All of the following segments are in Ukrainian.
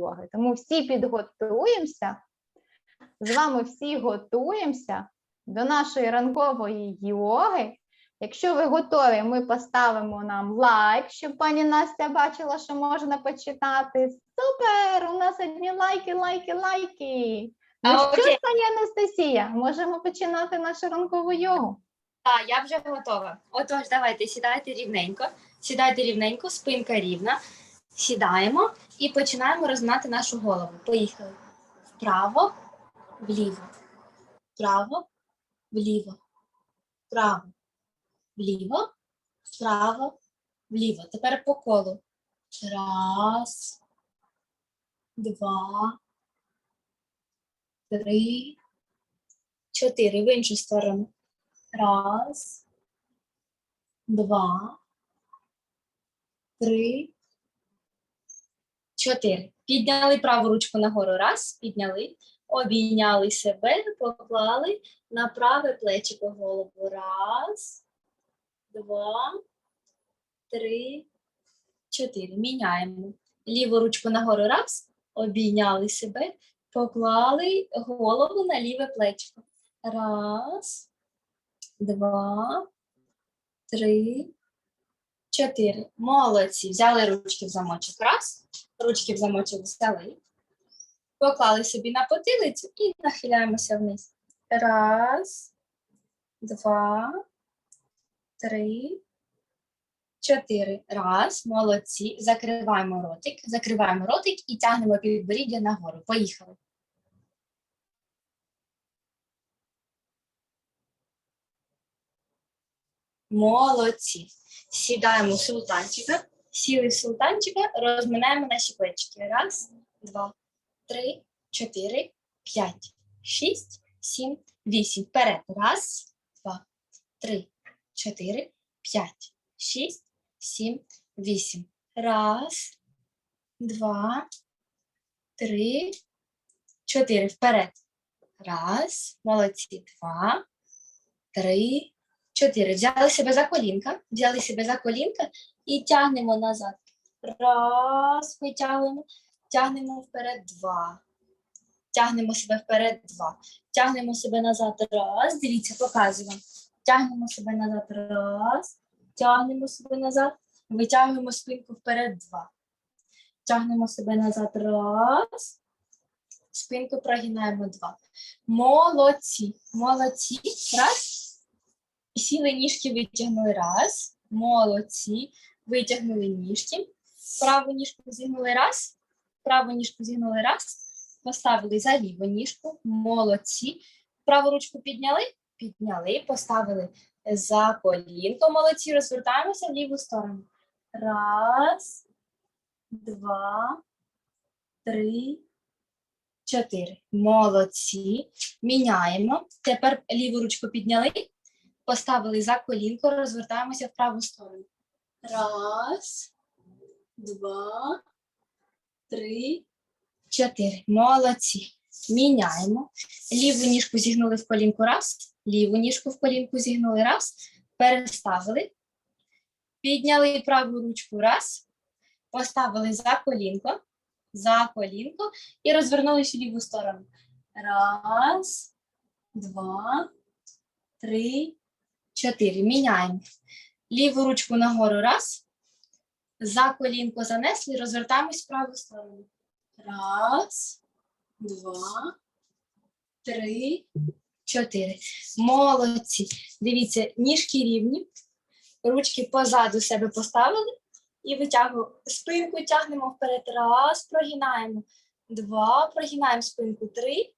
йоги. Тому всі підготуємося. З вами всі готуємося до нашої ранкової йоги. Якщо ви готові, ми поставимо нам лайк, щоб пані Настя бачила, що можна почитати. Супер! У нас одні лайки, лайки, лайки. Ну А що, пані Анастасія, можемо починати нашу ранкову йогу. Так, я вже готова. Отож, давайте сідайте рівненько. Сідайте рівненько, спинка рівна. Сідаємо і починаємо розминати нашу голову. Поїхали. Вправо, вліво. Вправо, вліво. Вправо, вліво, вправо, вліво. Тепер по колу. Раз, два, три, чотири. В іншу сторону. Раз, два, три, чотири. Підняли праву ручку нагору. Раз, підняли, обійняли себе, поклали на праве плечико голову. Раз, два, три, чотири. Міняємо. Ліву ручку нагору. Раз, обійняли себе, поклали голову на ліве плечико. Раз, два, три, чотири. Молодці. Взяли ручки в замочок. Раз. Ручки в замочок взяли. Поклали собі на потилицю і нахиляємося вниз. Раз, два, три, чотири. Раз. Молодці. Закриваємо ротик. Закриваємо ротик і тягнемо підборіддя нагору. Поїхали. Молодці. Сідаємо султанчика. Сіли в султанчика, розминаємо наші плечики. Раз, два, три, чотири, п'ять, шість, сім, вісім. Вперед. Раз, два, три, чотири, п'ять, шість, сім, вісім. Раз, два, три, чотири. Вперед. Раз. Молодці. Два, три, Чотири. Взяли себе за колінка, взяли себе за колінка і тягнемо назад. Раз, витягуємо, тягнемо вперед два. Тягнемо себе вперед два. Тягнемо себе назад. Раз. Дивіться, показую вам. Тягнемо себе назад. Раз. Тягнемо себе назад. Витягуємо спинку вперед два. Тягнемо себе назад. Раз. Спинку прогинаємо два. Молодці. Молодці. Раз. Сіли ніжки, витягнули раз. Молодці. Витягнули ніжки. Праву ніжку зігнули раз. Праву ніжку зігнули раз. Поставили за ліву ніжку. Молодці. Праву ручку підняли. Підняли. Поставили за колінко. Молодці. Розвертаємося в ліву сторону. Раз, два, три, чотири. Молодці. Міняємо. Тепер ліву ручку підняли поставили за колінко, розвертаємося в праву сторону. Раз, два, три, чотири. Молодці. Міняємо. Ліву ніжку зігнули в колінку раз, ліву ніжку в колінку зігнули раз, переставили. Підняли праву ручку раз, поставили за колінко, за колінко і розвернулися в ліву сторону. Раз, два, три, чотири. Міняємо. Ліву ручку нагору раз. За колінко занесли, розвертаємось в праву сторону. Раз, два, три, чотири. Молодці. Дивіться, ніжки рівні. Ручки позаду себе поставили і витягуємо спинку, тягнемо вперед. Раз, прогинаємо. Два, прогинаємо спинку. Три,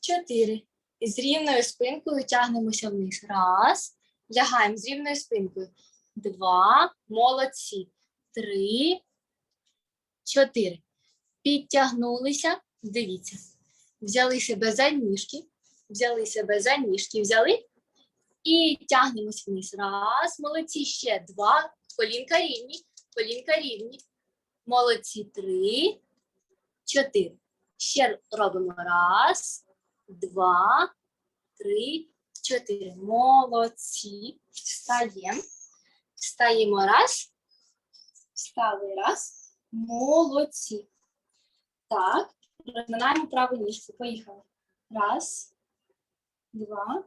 чотири. І з рівною спинкою тягнемося вниз. Раз. Лягаємо з рівною спинкою. Два. Молодці. Три. Чотири. Підтягнулися. Дивіться. Взяли себе за ніжки. Взяли себе за ніжки. Взяли. І тягнемося вниз. Раз. Молодці. Ще два. Колінка рівні. Колінка рівні. Молодці. Три. Чотири. Ще робимо. Раз, два, три, чотири. Молодці. Встаємо. Встаємо раз. Встали раз. Молодці. Так, розминаємо праву ніжку. Поїхали. Раз, два,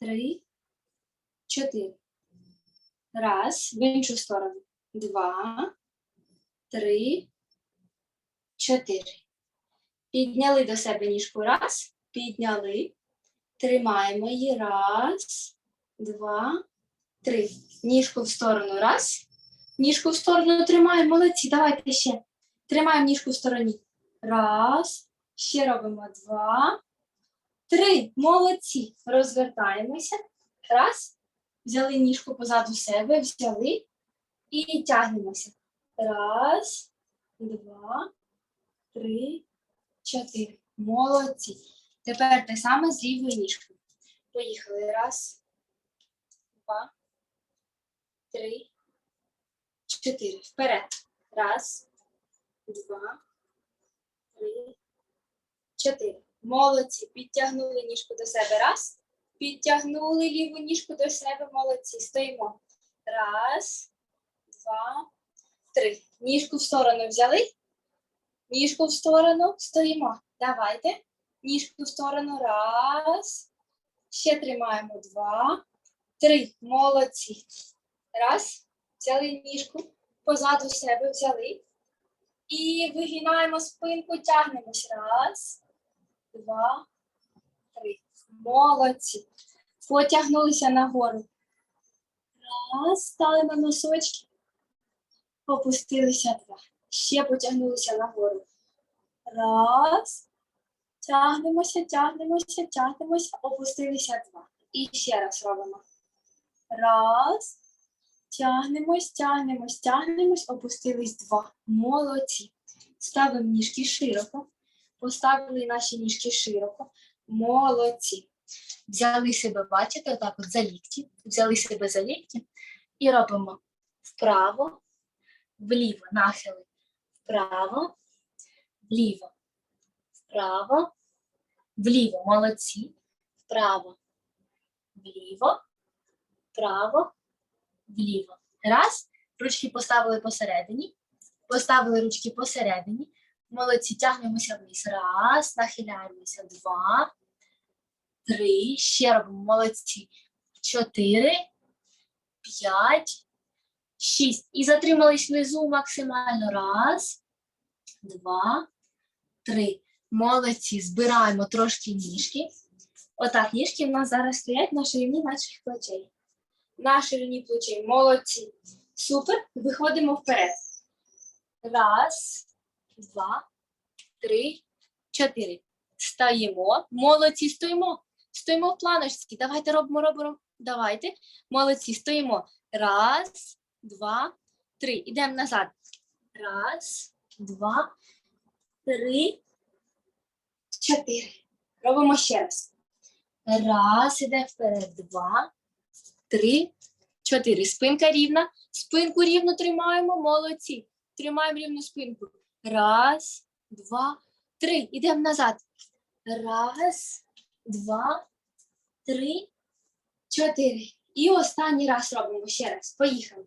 три, чотири. Раз, в іншу сторону. Два, три, чотири. Підняли до себе ніжку. Раз, підняли. Тримаємо її. Раз, два, три. Ніжку в сторону. Раз. Ніжку в сторону тримаємо. Молодці. Давайте ще. Тримаємо ніжку в стороні. Раз. Ще робимо два. Три. Молодці. Розвертаємося. Раз. Взяли ніжку позаду себе, взяли і тягнемося. Раз, два, три, чотири. Молодці. Тепер те саме з лівою ніжкою. Поїхали. Раз, два, три, чотири. Вперед. Раз, два, три, чотири. Молодці. Підтягнули ніжку до себе. Раз. Підтягнули ліву ніжку до себе. Молодці. Стоїмо. Раз, два, три. Ніжку в сторону взяли. Ніжку в сторону. Стоїмо. Давайте. Ніжку в сторону. Раз. Ще тримаємо. Два. Три. Молодці. Раз. Взяли ніжку. Позаду себе взяли. І вигинаємо спинку, тягнемось. Раз, два, три. Молодці. Потягнулися нагору. Раз, стали на носочки. Опустилися два. Ще потягнулися нагору. Раз. Тягнемося, тягнемося, тягнемося, опустилися два. І ще раз робимо. Раз. Тягнемось, тягнемось, тягнемось, опустились два. Молодці. Ставимо ніжки широко. Поставили наші ніжки широко. Молодці. Взяли себе, бачите, отак от за лікті. Взяли себе за лікті і робимо вправо, вліво, нахили. Вправо, вліво, вправо, вліво. Молодці. Вправо, вліво, вправо, вліво. Раз. Ручки поставили посередині. Поставили ручки посередині. Молодці, тягнемося вниз. Раз, нахиляємося. Два, три. Ще робимо. Молодці. Чотири, п'ять, шість. І затримались внизу максимально. Раз, два, три. Молодці. Збираємо трошки ніжки. Отак, ніжки в нас зараз стоять на ширині наших плечей. На ширині плечей. Молодці. Супер. Виходимо вперед. Раз, два, три, чотири. Стаємо. Молодці, стоїмо. Стоїмо в планочці. Давайте робимо, робимо. Давайте. Молодці, стоїмо. Раз, два, три. Ідемо назад. Раз, два, три, чотири. Робимо ще раз. Раз, іде вперед. Два, три, чотири. Спинка рівна. Спинку рівно тримаємо. Молодці. Тримаємо рівну спинку. Раз, два, три. Ідемо назад. Раз, два, три, чотири. І останній раз робимо ще раз. Поїхали.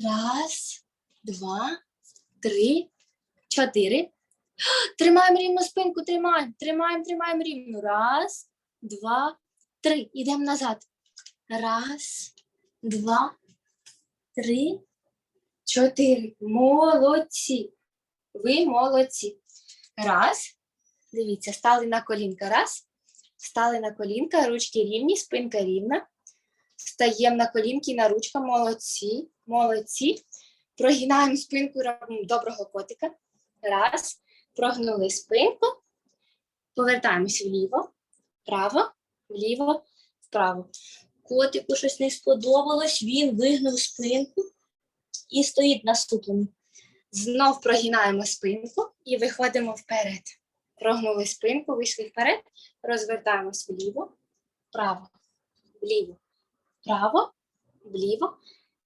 Раз, два, три, чотири. Тримаємо рівну спинку, тримаємо, тримаємо, тримаємо рівну. Раз, два, три. Ідемо назад. Раз, два, три, чотири. Молодці. Ви молодці. Раз. Дивіться, стали на колінка. Раз. Стали на колінка, ручки рівні, спинка рівна. Стаємо на колінки, на ручка. Молодці. Молодці. Прогинаємо спинку, робимо доброго котика. Раз. Прогнули спинку. Повертаємось вліво, вправо, вліво, вправо. Котику щось не сподобалось, він вигнув спинку і стоїть наступним. Знов прогинаємо спинку і виходимо вперед. Прогнули спинку, вийшли вперед, розвертаємось вліво, вправо, вліво, вправо, вліво,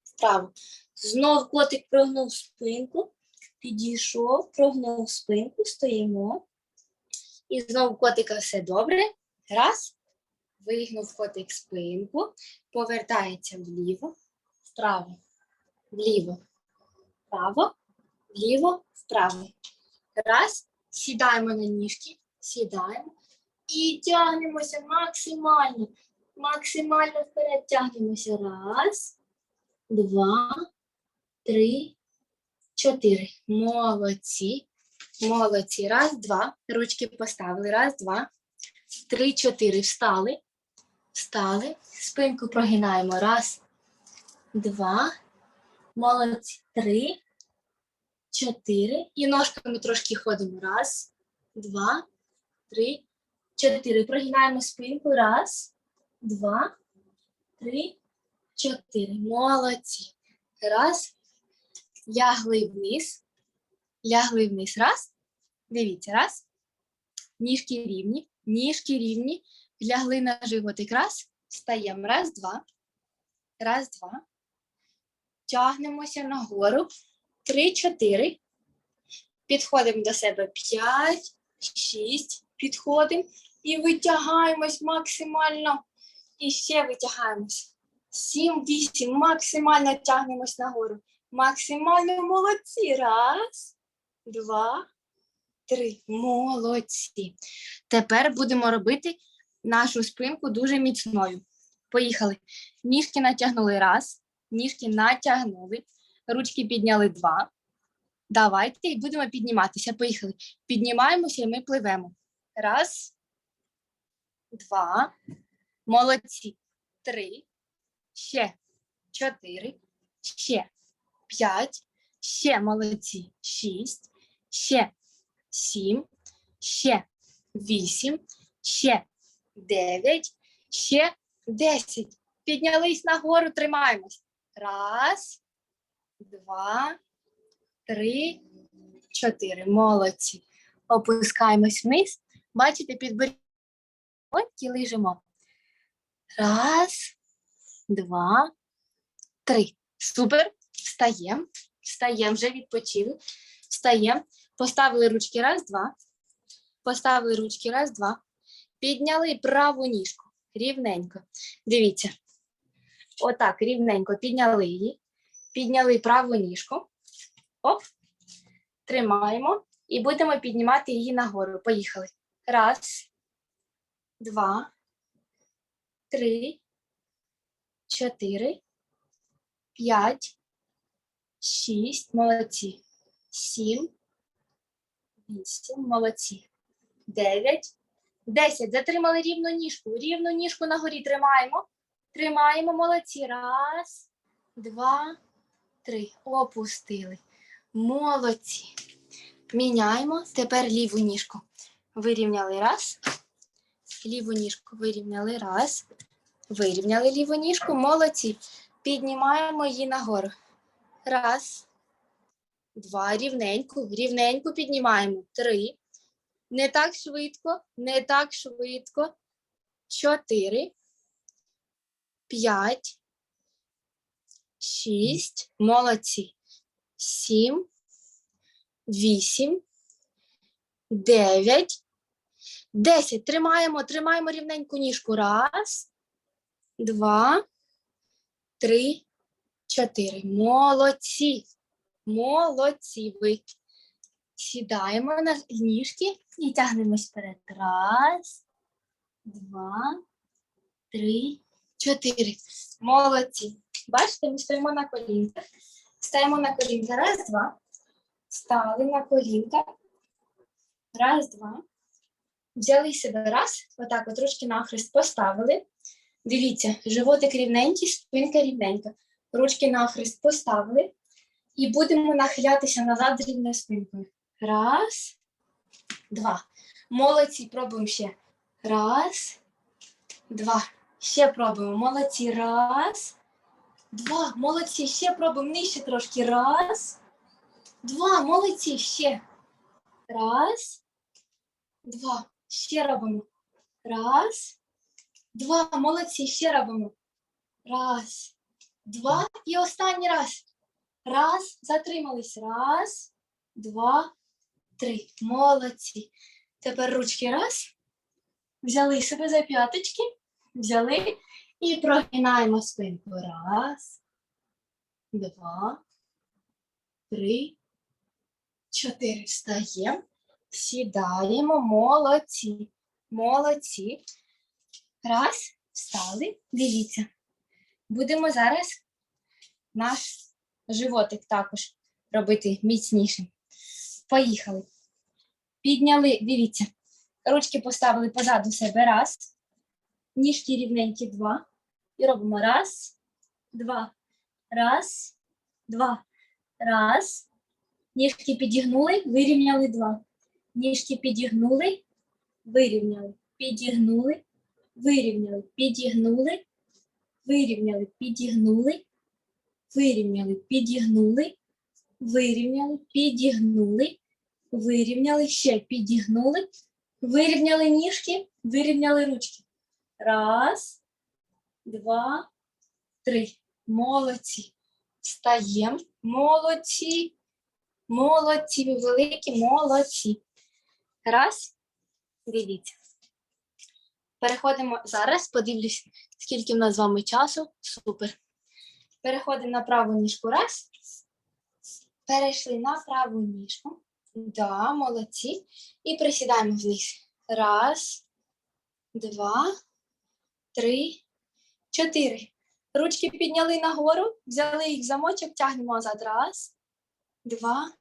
вправо. Знов котик прогнув спинку, підійшов, прогнув спинку, стоїмо. І знову котика все добре. Раз. Вигнув котик спинку, повертається вліво, вправо, вліво, вправо, вліво, вправо. Раз, сідаємо на ніжки, сідаємо і тягнемося максимально. Максимально вперед тягнемося. Раз, два, три, чотири. Молодці. Молодці. Раз, два. Ручки поставили. Раз, два, три, чотири. Встали. Встали. Спинку прогинаємо. Раз, два. Молодці. Три, чотири. І ножками трошки ходимо. Раз, два, три, чотири. Прогинаємо спинку. Раз, два, три, чотири. Молодці. Раз. Лягли вниз. Лягли вниз. Раз. Дивіться, раз. Ніжки рівні. Ніжки рівні. Лягли на животик. Раз. Встаємо. Раз, два. Раз, два. Тягнемося нагору. Три, чотири. Підходимо до себе. П'ять, шість. Підходимо. І витягаємось максимально. І ще витягаємось. Сім, вісім. Максимально тягнемось нагору. Максимально молодці. Раз, два, три. Молодці. Тепер будемо робити нашу спинку дуже міцною. Поїхали. Ніжки натягнули раз, ніжки натягнули, ручки підняли два. Давайте і будемо підніматися. Поїхали. Піднімаємося і ми пливемо. Раз, два. Молодці. Три. Ще чотири. Ще п'ять. Ще молодці. Шість. Ще сім. Ще вісім. Ще дев'ять. Ще десять. Піднялись нагору, тримаємось. Раз, два, три, чотири. Молодці. Опускаємось вниз. Бачите, підберіть і лежимо. Раз, два, три. Супер. Встаємо. Встаємо, вже відпочили. Встаємо. Поставили ручки. Раз, два. Поставили ручки. Раз, два. Підняли праву ніжку. Рівненько. Дивіться. Отак, рівненько підняли її. Підняли праву ніжку. Оп. Тримаємо. І будемо піднімати її нагору. Поїхали. Раз, два, три, чотири, п'ять, шість. Молодці. Сім, вісім. Молодці. Дев'ять. Десять. Затримали рівну ніжку. Рівну ніжку на горі тримаємо. Тримаємо. Молодці. Раз, два, три. Опустили. Молодці. Міняємо. Тепер ліву ніжку. Вирівняли раз. Ліву ніжку вирівняли раз. Вирівняли ліву ніжку. Молодці. Піднімаємо її нагору. Раз. Два. Рівненько. Рівненько піднімаємо. Три. Не так швидко. Не так швидко. Чотири. П'ять. Шість. Молодці. Сім. Вісім. Дев'ять. Десять. Тримаємо, тримаємо рівненьку ніжку. Раз, два, три, чотири. Молодці. Молодці ви. Сідаємо на ніжки і тягнемось вперед. Раз, два, три, чотири. Молодці. Бачите, ми стоїмо на колінках. Стаємо на колінка. Раз, два. Стали на колінка. Раз, два. Взяли себе раз, отак от ручки нахрест поставили. Дивіться, животик рівненький, спинка рівненька. Ручки нахрест поставили. І будемо нахилятися назад рівною спинкою. Раз, два. Молодці, пробуємо ще. Раз, два. Ще пробуємо. Молодці. Раз, два. Молодці. Ще пробуємо. Нижче трошки. Раз, два. Молодці. Ще. Раз, два. Ще робимо. Раз, два. Молодці. Ще робимо. Раз, два. І останній раз. Раз. Затримались. Раз, два, три. Молодці. Тепер ручки раз. Взяли себе за п'яточки. Взяли і прогинаємо спинку. Раз, два, три, чотири. Встаємо. Сідаємо. Молодці. Молодці. Раз, встали. Дивіться. Будемо зараз наш животик також робити міцнішим. Поїхали. Підняли, дивіться. Ручки поставили позаду себе. Раз. Ніжки рівненькі два. І робимо раз, два, раз, два, раз. Ніжки підігнули, вирівняли два. Ніжки підігнули, вирівняли, підігнули, вирівняли, підігнули, вирівняли, підігнули, вирівняли, підігнули, вирівняли, підігнули, вирівняли, ще підігнули, вирівняли ніжки, вирівняли ручки. Раз, два, три. Молодці. Встаємо. Молодці. Молодці, великі, молодці. Раз. Дивіться. Переходимо зараз, подивлюсь, скільки в нас з вами часу. Супер. Переходимо на праву ніжку. Раз. Перейшли на праву ніжку. Да, молодці. І присідаємо вниз. Раз, два, три, чотири. Ручки підняли нагору, взяли їх в замочок, тягнемо назад. Раз, два,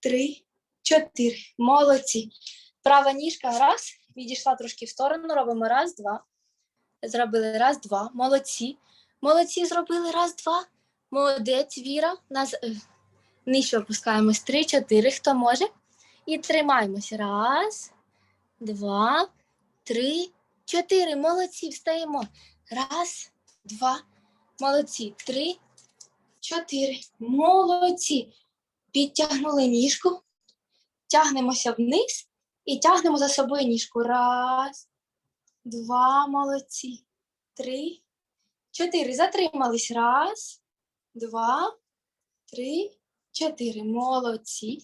три, чотири. Молодці. Права ніжка раз, відійшла трошки в сторону, робимо раз, два. Зробили раз, два. Молодці. Молодці, зробили раз, два. Молодець, Віра. Нижче опускаємось. Три, чотири. Хто може? І тримаємось. Раз, два, три, чотири. Молодці, встаємо. Раз, два. Молодці. Три, чотири. Молодці. Підтягнули ніжку. Тягнемося вниз і тягнемо за собою ніжку. Раз, два, молодці. Три, чотири. Затримались. Раз, два, три, чотири. Молодці.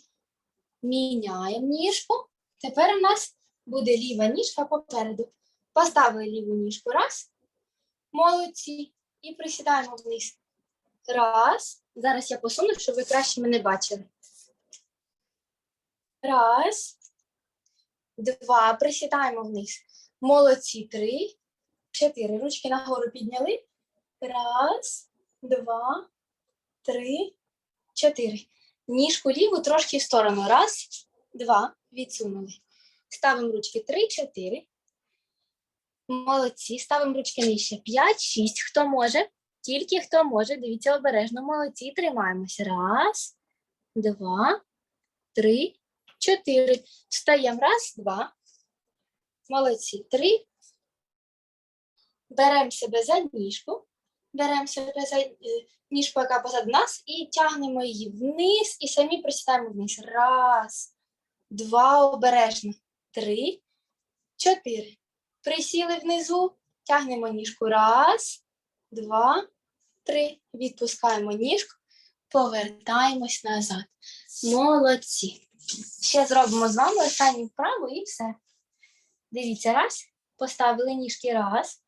Міняємо ніжку. Тепер у нас буде ліва ніжка попереду. Поставили ліву ніжку. Раз. Молодці. І присідаємо вниз. Раз. Зараз я посуну, щоб ви краще мене бачили. Раз. Два. Присідаємо вниз. Молодці. Три. Чотири. Ручки нагору підняли. Раз, два, три, чотири. Ніжку ліву трошки в сторону. Раз, два. Відсунули. Ставимо ручки три, чотири. Молодці. Ставимо ручки нижче. П'ять, шість. Хто може? Тільки хто може. Дивіться обережно. Молодці. Тримаємося. Раз, два, три, чотири. Встаємо. Раз, два. Молодці. Три. Беремо себе за ніжку. Беремо себе за ніжку, яка позаду нас, і тягнемо її вниз, і самі присідаємо вниз. Раз, два, обережно. Три, чотири. Присіли внизу, тягнемо ніжку. Раз, два, три. Відпускаємо ніжку, повертаємось назад. Молодці. Ще зробимо з вами останню вправу і все. Дивіться, раз. Поставили ніжки раз.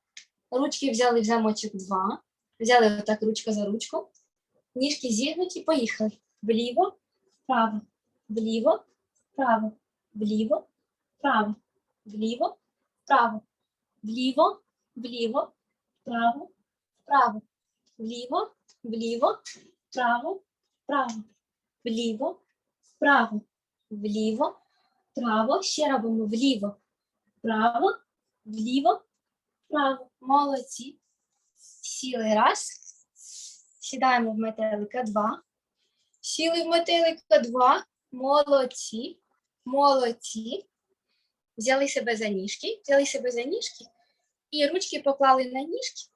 Ручки взяли в замочок два. Взяли отак ручка за ручку. Ніжки зігнуті, поїхали. Вліво, вправо, вліво, вправо, вліво, вправо, вліво, вправо, вліво, вліво, вправо, вправо, вліво, вліво, вправо, вправо, вліво, вправо, вліво, вправо. Ще робимо вліво, вправо, вліво, вправо. Молодці. Сіли раз. Сідаємо в метелика два. Сіли в метелика два. Молодці. Молодці. Взяли себе за ніжки, взяли себе за ніжки, і ручки поклали на ніжки.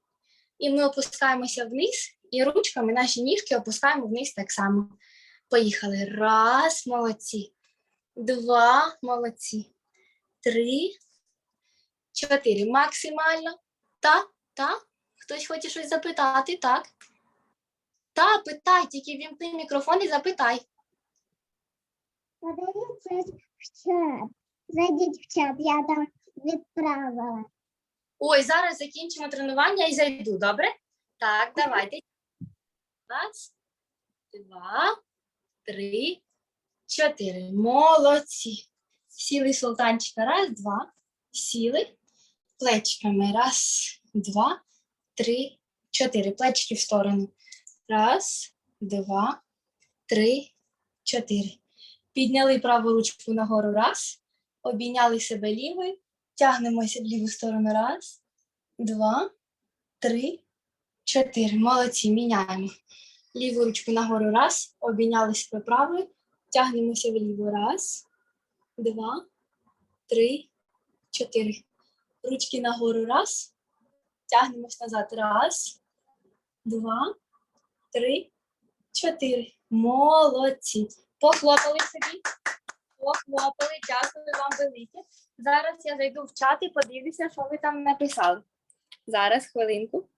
І ми опускаємося вниз, і ручками наші ніжки опускаємо вниз так само. Поїхали. Раз, молодці. Два, молодці. Три, чотири. Максимально. Та, та. Хтось хоче щось запитати, так? Та, питай, тільки вімкни мікрофон і запитай. Подивіться в чат. Зайдіть в чат, я там відправила. Ой, зараз закінчимо тренування і зайду, добре? Так, давайте. Раз, два, три, чотири. Молодці. Сіли султанчика. Раз, два. Сіли. Плечиками. Раз, два, три, чотири. Плечики в сторону. Раз, два, три, чотири. Підняли праву ручку нагору. Раз. Обійняли себе лівою. Тягнемося в ліву сторону. Раз, два, три, чотири. Молодці. Міняємо. Ліву ручку нагору. Раз. Обійняли себе правою. Тягнемося вліво. Раз, два, три, чотири. Ручки нагору. Раз. Тягнемось назад. Раз, два, три, чотири. Молодці. Похлопали собі. Похлопали. Дякую вам велике. Зараз я зайду в чат і подивлюся, що ви там написали. Зараз, хвилинку.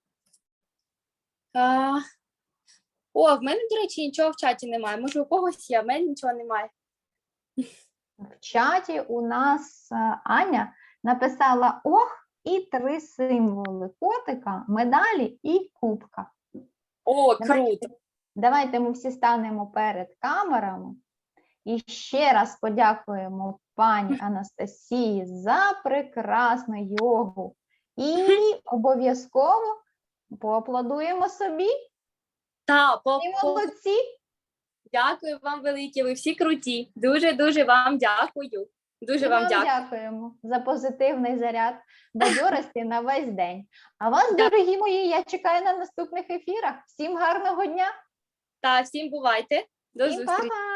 А... О, в мене, до речі, нічого в чаті немає. Може, у когось є, в мене нічого немає. В чаті у нас е, Аня написала ох і три символи котика, медалі і кубка. О, Давайте- Давайте ми всі станемо перед камерами і ще раз подякуємо пані Анастасії за прекрасну йогу. І обов'язково поаплодуємо собі. Та, по, І молодці! дякую вам велике, ви всі круті. Дуже-дуже вам дякую. Дуже вам вам дякую. дякуємо за позитивний заряд бадьорості на весь день. А вас, дорогі мої, я чекаю на наступних ефірах. Всім гарного дня! Та, всім бувайте. До І зустрічі. па-па!